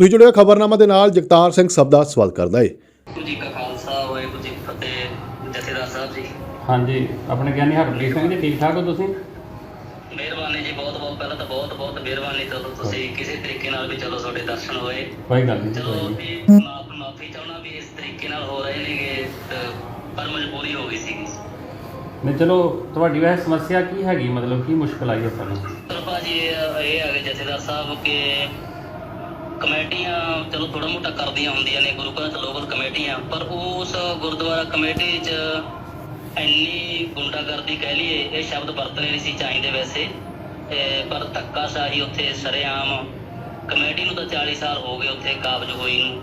ਤੁਸੀਂ ਜੁੜਿਓ ਖਬਰਨਾਮਾ ਦੇ ਨਾਲ ਜਗਤਾਰ ਸਿੰਘ ਸਭ ਦਾ ਸਵਾਲ ਕਰਦਾ ਹੈ ਵਾਹਿਗੁਰੂ ਜੀ ਕਾ ਖਾਲਸਾ ਵਾਹਿਗੁਰੂ ਜੀ ਕੀ ਫਤਿਹ ਜਥੇਦਾਰ ਸਾਹਿਬ ਜੀ। ਹਾਂਜੀ ਆਪਣੇ ਗਿਆਨੀ ਹਰਪ੍ਰੀਤ ਸਿੰਘ ਜੀ ਠੀਕ ਠਾਕ ਹੋ ਤੁਸੀਂ? ਮਿਹਰਬਾਨੀ ਜੀ ਬਹੁਤ ਬਹੁਤ ਪਹਿਲਾਂ ਤਾਂ ਬਹੁਤ ਬਹੁਤ ਮਿਹਰਬਾਨੀ। ਚਲੋ ਤੁਸੀਂ ਕਿਸੇ ਤਰੀਕੇ ਨਾਲ ਵੀ ਚਲੋ ਤੁਹਾਡੇ ਦਰਸ਼ਨ ਹੋਏ। ਕੋਈ ਗੱਲ ਨਹੀਂ ਚਲੋ ਵੀ ਮਾਫ ਮਾਫੀ ਚਾਹਣਾ ਵੀ ਇਸ ਤਰੀਕੇ ਨਾਲ ਹੋ ਰਹੇ ਨੇਗੇ ਪਰ ਮਜਬੂਰੀ ਹੋ ਗਈ ਸੀਗੀ ਨਹੀਂ ਚਲੋ ਤੁਹਾਡੀ ਵੈਸੇ ਸਮੱਸਿਆ ਕੀ ਹੈਗੀ? ਮਤਲਬ ਕੀ ਮੁਸ਼ਕਲ ਆਈ ਹੈ ਤੁਹਾਨੂੰ ਭਾਜੀ ਇਹ ਇਹ ਆ ਗਏ ਜਥੇਦਾਰ ਸਾਹਿਬ ਕਿ ਕਮੇਟੀਆਂ ਚਲੋ ਥੋੜਾ ਮੋਟਾ ਕਰਦੀਆਂ ਹੁੰਦੀਆਂ ਨੇ ਗੁਰੂ ਘਰਾਂ ਚ ਲੋਕਲ ਕਮੇਟੀਆਂ ਪਰ ਉਸ ਗੁਰਦੁਆਰਾ ਕਮੇਟੀ 'ਚ ਇੰਨੀ ਗੁੰਡਾਗਰਦੀ ਕਹਿ ਲਈਏ ਇਹ ਸ਼ਬਦ ਵਰਤਨੇ ਨਹੀਂ ਸੀ ਚਾਹੀਦੇ ਵੈਸੇ ਪਰ ਧੱਕਾਸ਼ਾਹੀ ਉੱਥੇ ਸਰੇਆਮ ਕਮੇਟੀ ਨੂੰ ਤਾਂ 40 ਸਾਲ ਹੋ ਗਏ ਉੱਥੇ ਕਾਬਜ ਹੋਈ ਨੂੰ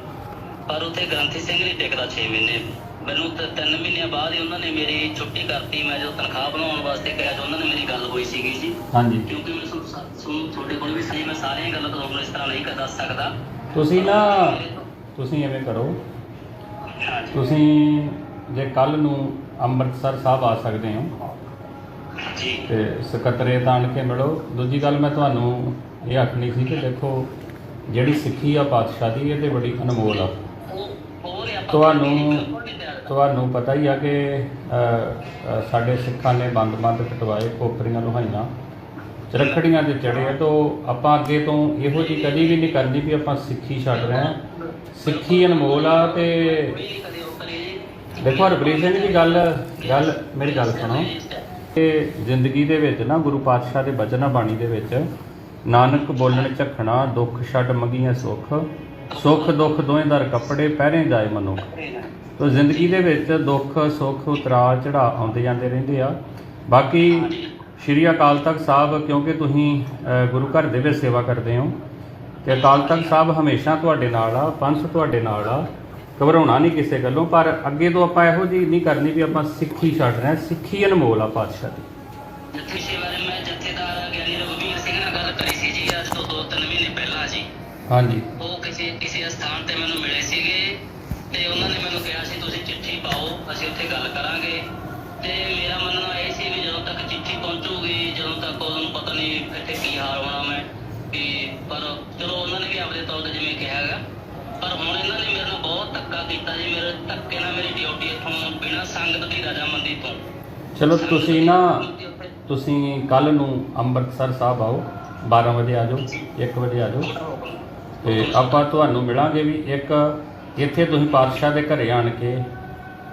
ਪਰ ਉੱਥੇ ਗ੍ਰੰਥੀ ਸਿੰਘ ਨਹੀਂ ਟਿਕਦਾ 6 ਮਹੀਨੇ। ਮੈਨੂੰ ਤਾਂ 3 ਮਹੀਨਿਆਂ ਬਾਅਦ ਹੀ ਉਹਨਾਂ ਨੇ ਮੇਰੀ ਛੁੱਟੀ ਕਰਤੀ ਮੈਂ ਜਦੋਂ ਤਨਖਾਹ ਬਣਾਉਣ ਵਾਸਤੇ ਕਿਹਾ ਤਾਂ ਉਹਨਾਂ ਨੇ ਮੇਰੀ ਗੱਲ ਹੋਈ ਸੀਗੀ ਜੀ। ਹਾਂਜੀ। ਕਿਉਂਕਿ ਮੈਂ ਸੁਣ ਸੁਣ ਤੁਹਾਡੇ ਕੋਲ ਵੀ ਸਹੀ ਮੈਂ ਸਾਰੀਆਂ ਗੱਲਾਂ ਤੁਹਾਨੂੰ ਇਸ ਤਰ੍ਹਾਂ ਨਹੀਂ ਕਰ ਦੱਸ ਸਕਦਾ। ਤੁਸੀਂ ਨਾ ਤੁਸੀਂ ਐਵੇਂ ਕਰੋ। ਤੁਸੀਂ ਜੇ ਕੱਲ ਨੂੰ ਅੰਮ੍ਰਿਤਸਰ ਸਾਹਿਬ ਆ ਸਕਦੇ ਹੋ ਜੀ। ਤੇ ਸਕੱਤਰੇ ਤਾਣ ਕੇ ਮਿਲੋ। ਦੂਜੀ ਗੱਲ ਮੈਂ ਤੁਹਾਨੂੰ ਇਹ ਆਖਣੀ ਸੀ ਕਿ ਦੇਖੋ ਜਿਹੜੀ ਸਿੱਖੀ ਆ ਪਾਤਸ਼ਾਹ ਦੀ ਇਹ ਤੇ ਬੜੀ ਅਨਮੋਲ ਆ। ਤੁਹਾਨੂੰ- ਤੁਹਾਨੂੰ ਪਤਾ ਹੀ ਆ ਕਿ ਸਾਡੇ ਸਿੱਖਾਂ ਨੇ ਬੰਦ-ਬੰਦ ਕਟਵਾਏ ਕੋਪਰੀਆਂ ਲੋਹਾਈਆਂ। ਰੱਖੜੀਆਂ ਤੇ ਚੜੇ ਤੋਂ ਆਪਾਂ ਅੱਗੇ ਤੋਂ ਇਹੋ ਜਿਹੀ ਕਦੀ ਵੀ ਨਹੀਂ ਕਰਨੀ ਵੀ ਆਪਾਂ ਸਿੱਖੀ ਛੱਡ ਰਹੇ ਹਾਂ। ਸਿੱਖੀ ਅਨਮੋਲ ਆ ਤੇ ਦੇਖੋ ਹਰਪ੍ਰੀਤ ਸਿੰਘ ਦੀ ਗੱਲ ਗੱਲ ਮੇਰੀ ਗੱਲ ਸੁਣੋ। ਕਿ ਜ਼ਿੰਦਗੀ ਦੇ ਵਿੱਚ ਨਾ, ਗੁਰੂ ਪਾਤਸ਼ਾਹ ਦੇ ਬਚਨਾਂ ਬਾਣੀ ਦੇ ਵਿੱਚ ਨਾਨਕ ਬੋਲਣ ਝਖਣਾ, ਦੁੱਖ ਛੱਡ ਮੰਗੀਆਂ ਸੁੱਖ ਸੁੱਖ ਦੁੱਖ ਦੋਵੇਂ ਦਰ ਕੱਪੜੇ, ਪਹਿਰੇ ਜਾਏ ਮਨੁੱਖ। ਤੋ ਜ਼ਿੰਦਗੀ ਦੇ ਵਿੱਚ ਦੁੱਖ, ਸੁੱਖ, ਉਤਰਾਅ ਚੜਾ ਆਉਂਦੇ ਜਾਂਦੇ ਰਹਿੰਦੇ ਆ। ਬਾਕੀ ਸ਼੍ਰੀ ਅਕਾਲ ਤਖਤ ਸਾਹਿਬ ਕਿਉਂਕਿ ਤੁਸੀਂ ਗੁਰੂ ਘਰ ਦੇ ਵਿੱਚ ਸੇਵਾ ਕਰਦੇ ਹੋ ਤੇ ਅਕਾਲ ਤਖਤ ਸਾਹਿਬ ਹਮੇਸ਼ਾ ਤੁਹਾਡੇ ਨਾਲ ਆ ਪੰਥ ਤੁਹਾਡੇ ਨਾਲ ਆ ਘਬਰਾਉਣਾ ਨਹੀਂ ਕਿਸੇ ਗੱਲੋਂ ਪਰ ਅੱਗੇ ਤੋਂ ਆਪਾਂ ਇਹੋ ਜਿਹੀ ਨਹੀਂ ਕਰਨੀ ਵੀ ਆਪਾਂ ਸਿੱਖੀ ਛੱਡ ਰਹੇ ਹਾਂ ਸਿੱਖੀ ਅਨਮੋਲ ਆ ਪਾਤਸ਼ਾਹ ਦੀ। ਜਿੱਥੇ ਸ਼ੇ ਬਾਰੇ ਮੈਂ ਜਥੇਦਾਰ ਗਿਆਨੀ ਰਘੁਵੀਰ ਸਿੰਘ ਨਾਲ ਗੱਲ ਕਰੀ ਸੀ ਜੀ ਅੱਜ ਤੋਂ 2-3 ਮਹੀਨੇ ਪਹਿਲਾਂ ਜੀ। ਹਾਂਜੀ। ਉਹ ਕਿਸੇ ਕਿਸੇ ਸਥਾਨ ਤੇ ਮੈਨੂੰ ਮਿਲੇ ਸੀਗੇ ਤੇ ਉਹਨਾਂ ਨੇ ਮੈਨੂੰ ਕਿਹਾ ਸੀ ਤੁਸੀਂ ਚਿੱਠੀ ਪਾਓ ਅਸੀਂ ਉੱਥੇ ਗੱਲ ਕਰਾਂਗੇ। ਤੇ ਮੇਰਾ ਮੰਨਣਾ ਇਹ ਸੀ ਵੀ ਜਦੋਂ ਤੱਕ ਚਿੱਠੀ ਪਹੁੰਚੂਗੀ ਜਦੋਂ ਤੱਕ ਉਹਨਾਂ ਨੂੰ ਪਤਾ ਨਹੀਂ ਇੱਥੇ ਕੀ ਹਾਲ ਹੋਣਾ ਮੈਂ ਵੀ ਪਰ ਚਲੋ ਉਹਨਾਂ ਨੇ ਵੀ ਆਪਣੇ ਤੌਰ ਤੇ ਜਿਵੇਂ ਕਿਹਾ ਹੈਗਾ ਪਰ ਹੁਣ ਇਹਨਾਂ ਨੇ ਮੇਰੇ ਨਾਲ ਬਹੁਤ ਧੱਕਾ ਕੀਤਾ ਜੀ ਮੇਰੇ ਧੱਕੇ ਨਾਲ ਮੇਰੀ ਡਿਊਟੀ ਇੱਥੋਂ ਬਿਨਾਂ ਸੰਗਤ ਦੀ ਰਜਾਮੰਦੀ ਤੋਂ। ਚਲੋ ਤੁਸੀਂ ਨਾ ਤੁਸੀਂ ਕੱਲ ਨੂੰ ਅੰਮ੍ਰਿਤਸਰ ਸਾਹਿਬ ਆਓ 12 ਵਜੇ ਆ ਜਾਓ 1 ਵਜੇ ਆ ਜਾਓ। ਤੇ ਆਪਾਂ ਤੁਹਾਨੂੰ ਮਿਲਾਂਗੇ ਵੀ ਇੱਕ ਇੱਥੇ ਤੁਸੀਂ ਪਾਤਸ਼ਾਹ ਦੇ ਘਰੇ ਆਣ ਕੇ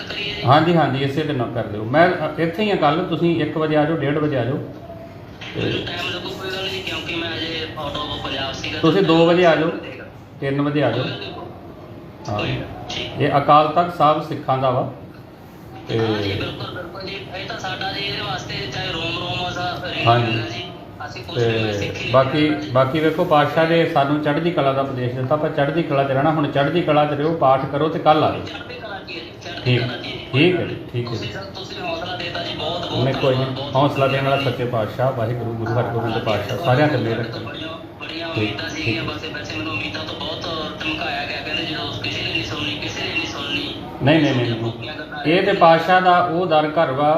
ਸੰਪਰਕ ਕਰੀਏ ਜੀ। ਹਾਂਜੀ ਹਾਂਜੀ ਇਸੇ ਦਿਨ ਕਰ ਲਿਓ ਮੈਂ ਅ, ਇੱਥੇ ਹੀ ਆ ਕੱਲ ਤੁਸੀਂ 1 ਵਜੇ ਆ ਜਾਓ 1:30 ਵਜੇ ਆ ਜਾਓ। ਮੈਨੂੰ ਟਾਈਮ ਲੱਗੂ ਕੋਈ ਗੱਲ ਨਹੀਂ ਕਿਉਂਕਿ ਮੈਂ ਅਜੇ ਆਊਟ ਆਫ ਪੰਜਾਬ ਸੀਗਾ ਤੁਸੀਂ 2 ਵਜੇ ਆ ਜਾਓ 3 ਵਜੇ ਆ ਜਾਓ। ਹਾਂ। ਠੀਕ। ਇਹ ਅਕਾਲ ਤਖਤ ਸਾਹਿਬ ਸਿੱਖਾਂ ਦਾ ਵਾ। ਤੇ ਹਾਂ ਜੀ ਬਿਲਕੁਲ ਬਿਲਕੁਲ ਜੀ। ਇਹ ਤਾਂ ਸਾਡਾ ਜੀ ਇਹਦੇ ਵਾਸਤੇ ਚਾਹੇ ਰੋਮ ਰੋਮ ਅਸਾ ਹਾਂਜੀ। ਜੀ। ਅਸੀਂ ਕੁਝ ਵੀ ਤੇ ਸਿੱਖੀ। ਬਾਕੀ ਬਾਕੀ ਵੇਖੋ ਪਾਤਸ਼ਾਹ ਨੇ ਸਾਨੂੰ ਚੜ੍ਹਦੀ ਕਲਾ ਦਾ ਉਪਦੇਸ਼ ਦਿੱਤਾ ਪਰ ਚੜ੍ਹਦੀ ਕਲਾ 'ਚ ਰਹਿਣਾ ਹੁਣ ਚੜ੍ਹਦੀ ਕਲਾ 'ਚ ਰਹੋ ਪਾਠ ਕਰੋ ਤੇ ਕੱਲ ਆ ਜਾਓ। ਚੜ੍ਹਦੀ ਠੀਕ ਠੀਕ ਹੈ ਜੀ, ਠੀਕ ਹੈ ਤੁਸੀਂ ਜੀ। ਤੁਸੀਂ ਹੌਸਲਾ ਦੇਤਾ ਜੀ ਬਹੁਤ ਬਹੁਤ ਉਹਨੇ ਕੋਈ ਨਹੀਂ ਬਹੁਤ ਹੌਸਲਾ ਦੇਣ ਵਾਲਾ ਸੱਚੇ ਪਾਤਸ਼ਾਹ ਵਾਹਿਗੁਰੂ ਗੁਰੂ ਹਰਗੋਬਿੰਦ ਪਾਤਸ਼ਾਹ ਸਾਰਿਆਂ ਤੇ ਮਿਹਰ ਬੜੀਆਂ ਉਮੀਦਾਂ ਸੀਗੀਆਂ ਬਸ ਵੈਸੇ ਮੈਨੂੰ ਉਮੀਦਾਂ ਤੋਂ ਬਹੁਤ ਧਮਕਾਇਆ ਗਿਆ ਕਹਿੰਦੇ ਜਦੋਂ ਕਿਸੇ ਨੇ ਨਹੀਂ ਸੁਣਨੀ ਕਿਸੇ ਨੇ ਨਹੀਂ ਸੁਣਨੀ ਨਹੀਂ ਨਹੀਂ। ਨਹੀਂ ਇਹ ਤੇ ਪਾਤਸ਼ਾਹ ਦਾ ਉਹ ਦਰ ਘਰ ਵਾ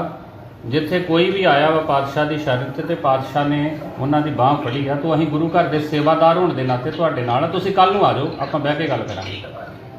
ਜਿੱਥੇ ਕੋਈ ਵੀ ਆਇਆ ਵਾ ਪਾਤਸ਼ਾਹ ਦੀ ਸ਼ਰਨ ਤੇ ਤੇ ਪਾਤਸ਼ਾਹ ਨੇ ਉਹਨਾਂ ਦੀ ਬਾਹ ਫੜੀ ਆ। ਤੋਂ ਅਸੀਂ ਗੁਰੂ ਘਰ ਦੇ ਸੇਵਾਦਾਰ ਹੋਣ ਦੇ ਨਾਤੇ ਤੁਹਾਡੇ ਨਾਲ ਆ। ਤੁਸੀਂ ਕੱਲ ਨੂੰ ਆ ਜਾਓ ਆਪਾਂ ਬਹਿ ਕੇ ਗੱਲ ਕਰਾਂਗੇ।